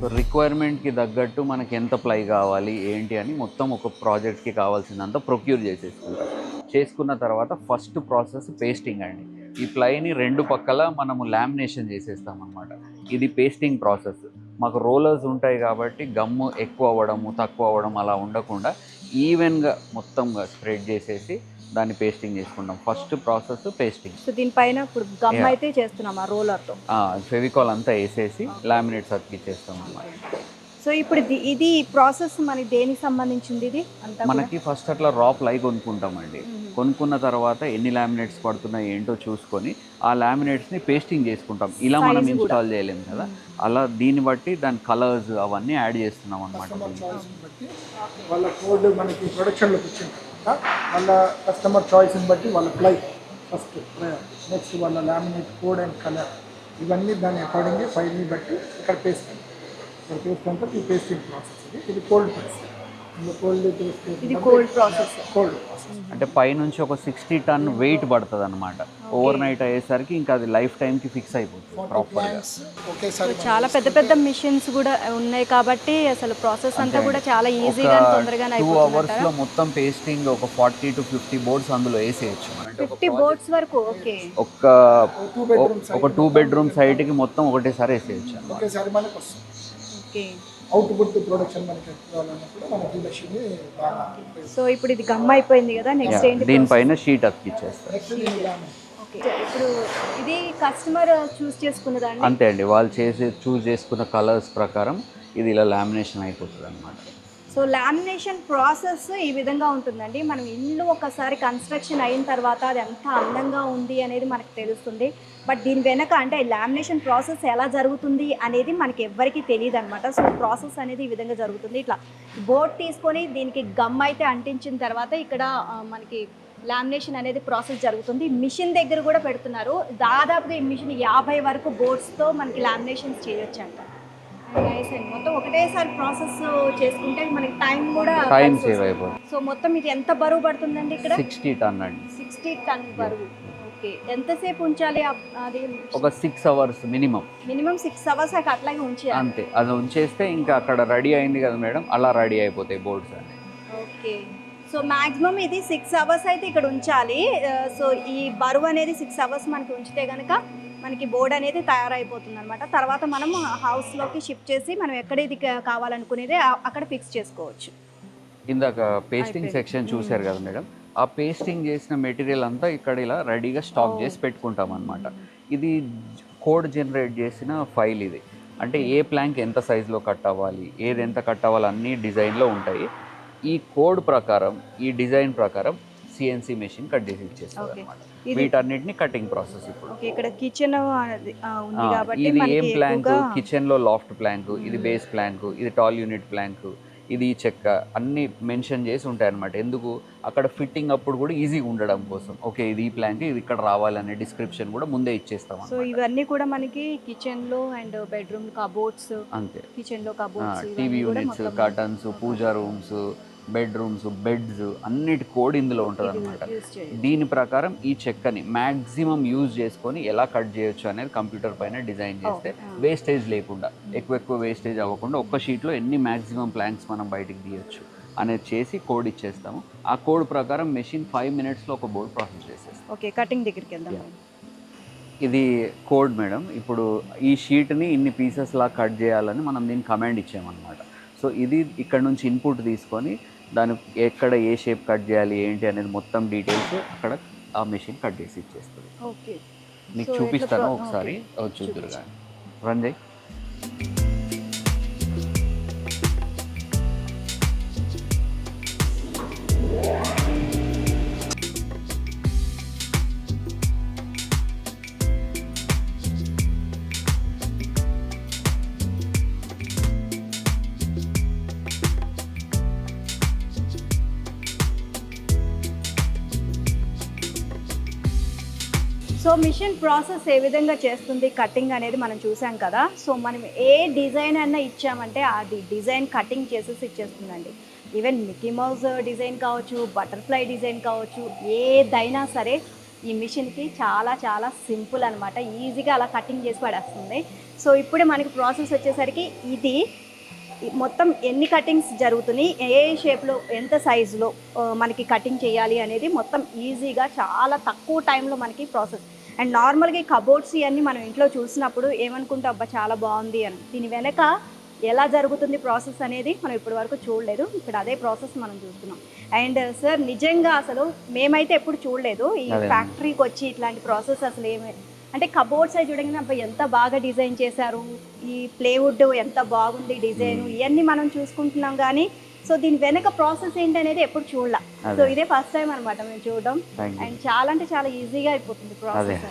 So రిక్వైర్మెంట్కి తగ్గట్టు మనకి ఎంత ప్లై కావాలి ఏంటి అని మొత్తం ఒక ప్రాజెక్ట్కి కావాల్సిందంతా ప్రొక్యూర్ చేసేసుకుంటాం. చేసుకున్న తర్వాత ఫస్ట్ ప్రాసెస్ పేస్టింగ్ అండి. ఈ ప్లైని రెండు పక్కల మనము లామినేషన్ చేసేస్తాం అనమాట ఇది పేస్టింగ్ ప్రాసెస్. మాకు రోలర్స్ ఉంటాయి కాబట్టి గమ్ము ఎక్కువ అవ్వడము తక్కువ అవ్వడం అలా ఉండకుండా ఈవెన్గా మొత్తంగా స్ప్రెడ్ చేసేసి దాన్ని పేస్టింగ్ చేసుకుంటాం. First process pasting. సో దీనిపైన ఇప్పుడు గమ్. అయితే చేస్తున్నాం ఆ రోలర్తో. ఫెవికాల్ అంతా వేసేసి లామినేట్స్ అతికిచ్చేస్తాం అన్నమాట. సో ఇప్పుడు ఇది- ఇది ప్రాసెస్ మనకి దేనికి సంబంధించింది ఇది? మనకి ఫస్ట్ అట్లా రా ప్లై కొనుక్కుంటామండి. కొనుక్కున్న తర్వాత ఎన్ని లామినేట్స్ పడుతున్నాయి ఏంటో చూసుకొని ఆ లామినేట్స్ని పేస్టింగ్ చేసుకుంటాం. ఇలా మనం. ఇన్స్టాల్ చేయలేము కదా. అలా దీన్ని బట్టి దాని కలర్స్ అవన్నీ యాడ్ చేస్తున్నాం అనమాట వాళ్ళ కోడ్ మనకి ప్రొడక్షన్లోకి వచ్చిన తర్వాత వాళ్ళ కస్టమర్ చాయిస్ని బట్టి వాళ్ళ ప్లై ఫస్ట్ నెక్స్ట్ వాళ్ళ లామినేట్ కోడ్ అండ్ కలర్ ఇవన్నీ దాని అకార్డింగ్ ఫైల్ని బట్టి ఇక్కడ పేస్ట్ ఇక్కడ పేస్ట్ అంటే ఈ పేస్టింగ్ ప్రాసెస్ ఇది. ఇది కోల్డ్ పేస్ట్ ఇది కోల్డ్ పేస్ట్ ఇది కోల్డ్ ప్రాసెస్ కోల్డ్ అంటే పైనుంచి ఒక సిక్స్టీ టన్ వెయిట్ పడుతుంది అనమాట ఓవర్ నైట్ అయ్యేసరికి ఇంకా అది లైఫ్ టైంకి ఫిక్స్ అయిపోతుంది ప్రాపర్గా చాలా పెద్ద పెద్ద మిషన్స్ కూడా ఉన్నాయి కాబట్టి అసలు ప్రాసెస్ అంతా కూడా చాలా ఈజీగా ఒక తొందరగానే టూ అవర్స్లో మొత్తం పేస్టింగ్ ఒక ఫార్టీ టు ఫిఫ్టీ బోర్డ్స్ అందులో వేసేయచ్చు ఫిఫ్టీ బోర్డ్స్ వరకు ఓకే ఒక టూ బెడ్రూమ్ సైట్కి మొత్తం ఒకటేసారి వేసేయచ్చు అన్నమాట. ఒకేసారి మనకు వస్తుంది ఓకే. అవుట్పుట్ ప్రొడక్షన్ మనకి కావాలన్నప్పుడు బాగా సో ఇప్పుడు ఇది గమ్ అయిపోయింది కదా నెక్స్ట్ ఏంటి దీనిపైన షీట్ అతికిచ్చేస్తారు నెక్స్ట్ ఇప్పుడు ఇది కస్టమర్ చూస్ చేసుకున్నదండి అంతే అండి వాళ్ళు చేసే చూస్ చేసుకున్న కలర్స్ ప్రకారం ఇది ఇలా లామినేషన్ అయిపోతుంది అనమాట సో లామినేషన్ ప్రాసెస్ ఈ విధంగా ఉంటుందండి. మనం ఇల్లు ఒకసారి కన్స్ట్రక్షన్ అయిన తర్వాత అది ఎంత అందంగా ఉంది అనేది మనకు తెలుస్తుంది. బట్ దీని వెనక అంటే లామినేషన్ ప్రాసెస్ ఎలా జరుగుతుంది అనేది మనకి ఎవ్వరికీ తెలియదు అనమాట సో ప్రాసెస్ అనేది ఈ విధంగా జరుగుతుంది. ఇట్లా బోర్డ్ తీసుకొని దీనికి గమ్ అయితే అంటించిన తర్వాత ఇక్కడ మనకి లామినేషన్ అనేది ప్రాసెస్ జరుగుతుంది. మిషన్ దగ్గర కూడా పెడుతున్నారు. దాదాపుగా ఈ మిషన్ యాభై వరకు బోర్డ్స్తో మనకి లామినేషన్స్ చేయొచ్చు అంటారు మొత్తం ఒకటేసారి ప్రాసెస్ చేసుకుంటే మనకి టైం కూడా టైం సేవ్. అయిపోతుంది. సో మొత్తం ఇది ఎంత బరువు పడుతుందండి ఇక్కడ? సిక్స్టీ టన్ అండి. సిక్స్టీ టన్ బరువు. ఓకే ఎంతసేపు ఉంచాలి? అది ఒక six hours minimum minimum six hours అట్లాగే ఉంచాలి అంతే. అది ఉంచేస్తే ఇంకా అక్కడ రెడీ అయింది కదా మేడం అలా రెడీ అయిపోతాయి బోర్డ్స్ అన్ని. ఓకే సో మాక్సిమం ఇది సిక్స్ అవర్స్ అయితే ఇక్కడ ఉంచాలి. సో ఈ బరువు అనేది సిక్స్ అవర్స్ మనకి ఉంచితే కనుక మనకి బోర్డ్ అనేది తయారైపోతుంది అనమాట తర్వాత మనం హౌస్లోకి షిఫ్ట్ చేసి మనం ఎక్కడ ఇది కావాలనుకునేది అక్కడ ఫిక్స్ చేసుకోవచ్చు. ఇందాక పేస్టింగ్. సెక్షన్ చూశారు కదా మేడం? ఆ పేస్టింగ్ చేసిన మెటీరియల్ అంతా ఇక్కడ ఇలా రెడీగా స్టాక్. చేసి పెట్టుకుంటాం అనమాట ఇది కోడ్ జనరేట్ చేసిన ఫైల్ ఇది. అంటే ఏ ప్లాంక్ ఎంత సైజులో కట్ అవ్వాలి ఏది ఎంత కట్ అవ్వాలి అన్ని డిజైన్లో ఉంటాయి. ఈ కోడ్ ప్రకారం ఈ డిజైన్ ప్రకారం సిఎన్సి మెషిన్ కట్ చేసి ఇచ్చేస్తుంది. అనమాట వీటన్నిటిని కటింగ్ ప్రాసెస్ ఇప్పుడు. ఇక్కడ కిచెన్ ఇది ఏం ప్లాంక్ కిచెన్లో లాఫ్ట్ ప్లాంక్ ఇది బేస్ ప్లాంక్ ఇది టాల్ యూనిట్ ప్లాంక్ ఇది చెక్క అన్ని మెన్షన్ చేసి ఉంటాయి అనమాట ఎందుకు? అక్కడ ఫిట్టింగ్ అప్పుడు కూడా ఈజీగా ఉండడం కోసం. ఓకే ఇది ఈ ప్లాంక్ ఇది ఇక్కడ రావాలనే డిస్క్రిప్షన్ కూడా ముందే ఇచ్చేస్తాం సో. ఇవన్నీ కూడా మనకి కిచెన్లో అండ్ బెడ్రూమ్ కబోర్డ్స్ అంతే. కిచెన్లో cupboards TV units curtains puja rooms bedrooms beds అన్నిటి కోడ్ ఇందులో ఉంటుంది అనమాట దీని ప్రకారం ఈ చెక్కని మ్యాక్సిమం యూజ్ చేసుకొని ఎలా కట్ చేయొచ్చు అనేది కంప్యూటర్ పైన డిజైన్ చేస్తే. వేస్టేజ్ లేకుండా ఎక్కువ ఎక్కువ వేస్టేజ్ అవ్వకుండా ఒక్క షీట్లో ఎన్ని మ్యాక్సిమం ప్లాంక్స్ మనం బయటికి తీయొచ్చు అనేది చేసి కోడ్ ఇచ్చేస్తాము. ఆ కోడ్ ప్రకారం మెషిన్ ఫైవ్ మినిట్స్లో ఒక బోర్డ్ ప్రాసెస్ చేసేస్తాం. ఓకే కటింగ్ దగ్గరికి వెళ్దాం. ఇది కోడ్ మేడం. ఇప్పుడు ఈ షీట్ని ఇన్ని పీసెస్ లా కట్ చేయాలని మనం దీన్ని కమాండ్ ఇచ్చామన్నమాట. సో ఇది ఇక్కడ నుంచి ఇన్పుట్ తీసుకొని దాని ఎక్కడ ఏ షేప్ కట్ చేయాలి ఏంటి అనేది మొత్తం డీటెయిల్స్ అక్కడ ఆ మెషిన్ కట్ చేసి ఇచ్చేస్తుంది. ఓకే. మీకు చూపిస్తాను ఒకసారి. చూద్దురు. కానీ రంజయ్. సో మిషన్ ప్రాసెస్ ఏ విధంగా చేస్తుంది? కటింగ్ అనేది మనం చూసాం కదా. సో మనం ఏ డిజైన్ అన్నా ఇచ్చామంటే అది డిజైన్ కటింగ్ చేసేసి ఇచ్చేస్తుందండి. ఈవెన్ మిక్కీ మౌస్ డిజైన్ కావచ్చు బటర్ఫ్లై డిజైన్ కావచ్చు ఏదైనా సరే ఈ మిషన్కి చాలా చాలా సింపుల్ అనమాట ఈజీగా అలా కటింగ్ చేసి పడేస్తుంది. సో ఇప్పుడే మనకి ప్రాసెస్ వచ్చేసరికి ఇది మొత్తం ఎన్ని కటింగ్స్ జరుగుతున్నాయి? ఏ షేప్లో ఎంత సైజులో మనకి కటింగ్ చేయాలి అనేది మొత్తం ఈజీగా చాలా తక్కువ టైంలో మనకి ప్రాసెస్. అండ్ నార్మల్గా ఈ కబోర్డ్స్ ఇవన్నీ మనం ఇంట్లో చూసినప్పుడు ఏమనుకుంటాం అబ్బా చాలా బాగుంది అని. దీని వెనక ఎలా జరుగుతుంది ప్రాసెస్ అనేది మనం ఇప్పటి వరకు చూడలేదు. ఇప్పుడు అదే ప్రాసెస్ మనం చూస్తున్నాం. అండ్ సార్ నిజంగా అసలు మేమైతే ఎప్పుడు చూడలేదు. ఈ. ఫ్యాక్టరీకి వచ్చి ఇట్లాంటి ప్రాసెస్ అసలు ఏమి అంటే కబోర్డ్స్ అవి చూడగానే అబ్బా ఎంత బాగా డిజైన్ చేశారు. ఈ ప్లేవుడ్ ఎంత బాగుంది డిజైన్ ఇవన్నీ మనం చూసుకుంటున్నాం కానీ సో దీని వెనక ప్రాసెస్ ఏంటి అనేది ఎప్పుడు చూడలే. సో ఇదే ఫస్ట్ టైం అనమాట మేము చూడడం. అండ్ చాలా అంటే చాలా ఈజీగా అయిపోతుంది ప్రాసెస్